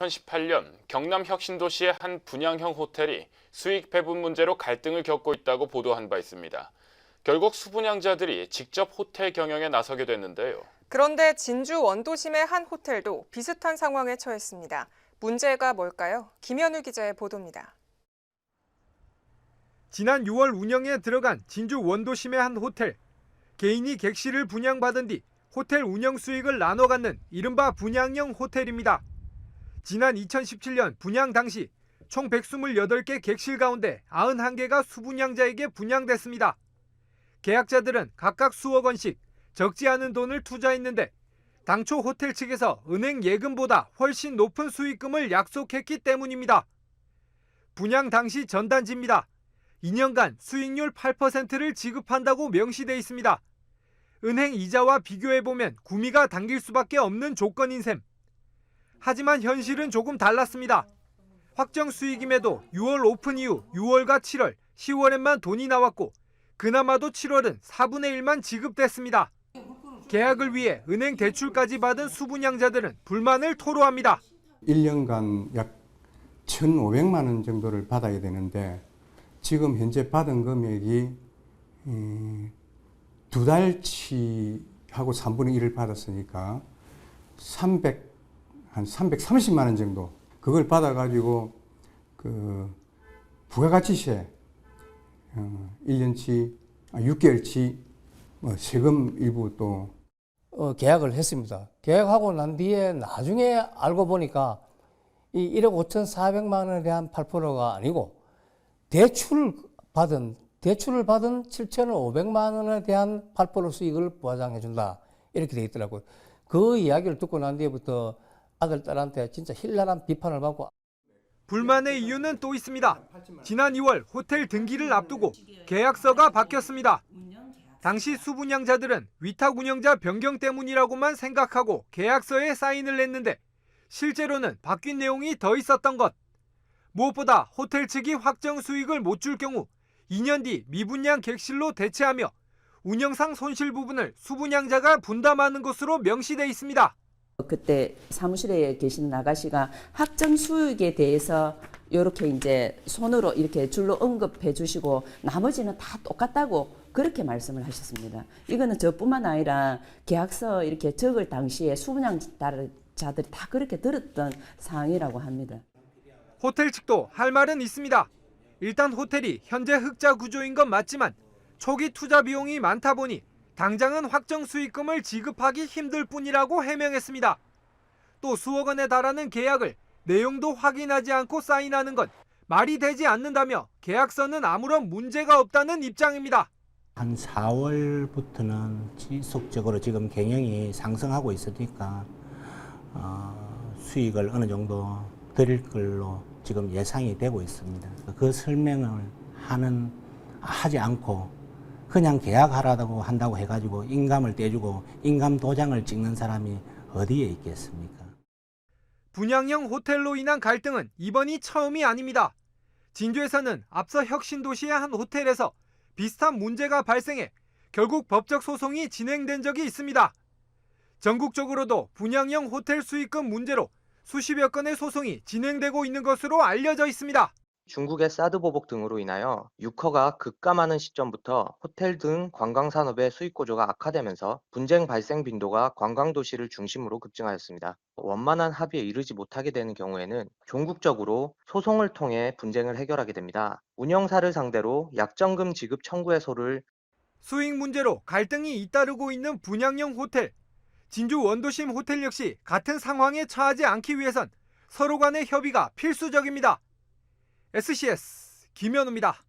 2018년 경남 혁신도시의 한 분양형 호텔이 수익 배분 문제로 갈등을 겪고 있다고 보도한 바 있습니다. 결국 수분양자들이 직접 호텔 경영에 나서게 됐는데요. 그런데 진주 원도심의 한 호텔도 비슷한 상황에 처했습니다. 문제가 뭘까요? 김현우 기자의 보도입니다. 지난 6월 운영에 들어간 진주 원도심의 한 호텔. 개인이 객실을 분양받은 뒤 호텔 운영 수익을 나눠 갖는 이른바 분양형 호텔입니다. 지난 2017년 분양 당시 총 128개 객실 가운데 91개가 수분양자에게 분양됐습니다. 계약자들은 각각 수억 원씩 적지 않은 돈을 투자했는데 당초 호텔 측에서 은행 예금보다 훨씬 높은 수익금을 약속했기 때문입니다. 분양 당시 전단지입니다. 2년간 수익률 8%를 지급한다고 명시돼 있습니다. 은행 이자와 비교해 보면 구미가 당길 수밖에 없는 조건인 셈. 하지만 현실은 조금 달랐습니다. 확정 수익임에도 6월 오픈 이후 6월과 7월, 10월에만 돈이 나왔고 그나마도 7월은 4분의 1만 지급됐습니다. 계약을 위해 은행 대출까지 받은 수분양자들은 불만을 토로합니다. 1년간 약 1,500만 원 정도를 받아야 되는데 지금 현재 받은 금액이 음, 두 달치 하고 3분의 1을 받았으니까 300, 한 330만 원 정도 그걸 받아가지고 그 부가가치세 어, 1년치, 아, 6개월치 뭐 세금 일부 또 어, 계약을 했습니다. 계약하고 난 뒤에 나중에 알고 보니까 이 1억 5,400만 원에 대한 8%가 아니고 대출 받은 대출을 받은 7,500만 원에 대한 8% 수익을 보장해 준다. 이렇게 돼 있더라고요. 그 이야기를 듣고 난 뒤부터 아들 딸한테 진짜 힐난한 비판을 받고 불만의 이유는 또 있습니다. 지난 2월 호텔 등기를 앞두고 계약서가 바뀌었습니다. 당시 수분양자들은 위탁 운영자 변경 때문이라고만 생각하고 계약서에 사인을 했는데 실제로는 바뀐 내용이 더 있었던 것. 무엇보다 호텔 측이 확정 수익을 못 줄 경우 2년 뒤 미분양 객실로 대체하며 운영상 손실 부분을 수분양자가 분담하는 것으로 명시돼 있습니다. 그때 사무실에 계신 아가씨가 확정 수익에 대해서 이렇게 이제 손으로 이렇게 줄로 언급해 주시고 나머지는 다 똑같다고 그렇게 말씀을 하셨습니다. 이거는 저뿐만 아니라 계약서 이렇게 적을 당시에 수분양자들이 다 그렇게 들었던 사항이라고 합니다. 호텔 측도 할 말은 있습니다. 일단 호텔이 현재 흑자 구조인 건 맞지만 초기 투자 비용이 많다 보니 당장은 확정 수익금을 지급하기 힘들 뿐이라고 해명했습니다. 또 수억 원에 달하는 계약을 내용도 확인하지 않고 사인하는 건 말이 되지 않는다며 계약서는 아무런 문제가 없다는 입장입니다. 한 4월부터는 지속적으로 지금 경영이 상승하고 있으니까 어, 수익을 어느 정도 드릴 걸로 지금 예상이 되고 있습니다. 그 설명을 하는 하지 않고 그냥 계약하라고 한다고 해가지고 인감을 떼주고 인감 도장을 찍는 사람이 어디에 있겠습니까? 분양형 호텔로 인한 갈등은 이번이 처음이 아닙니다. 진주에서는 앞서 혁신도시의 한 호텔에서 비슷한 문제가 발생해 결국 법적 소송이 진행된 적이 있습니다. 전국적으로도 분양형 호텔 수익금 문제로 수십여 건의 소송이 진행되고 있는 것으로 알려져 있습니다. 중국의 사드 보복 등으로 인하여 유커가 급감하는 시점부터 호텔 등 관광 산업의 수익 구조가 악화되면서 분쟁 발생 빈도가 관광 도시를 중심으로 급증하였습니다. 원만한 합의에 이르지 못하게 되는 경우에는 종국적으로 소송을 통해 분쟁을 해결하게 됩니다. 운영사를 상대로 약정금 지급 청구 해소를 수익 문제로 갈등이 잇따르고 있는 분양형 호텔. 진주 원도심 호텔 역시 같은 상황에 처하지 않기 위해선 서로 간의 협의가 필수적입니다. SCS 김현우입니다.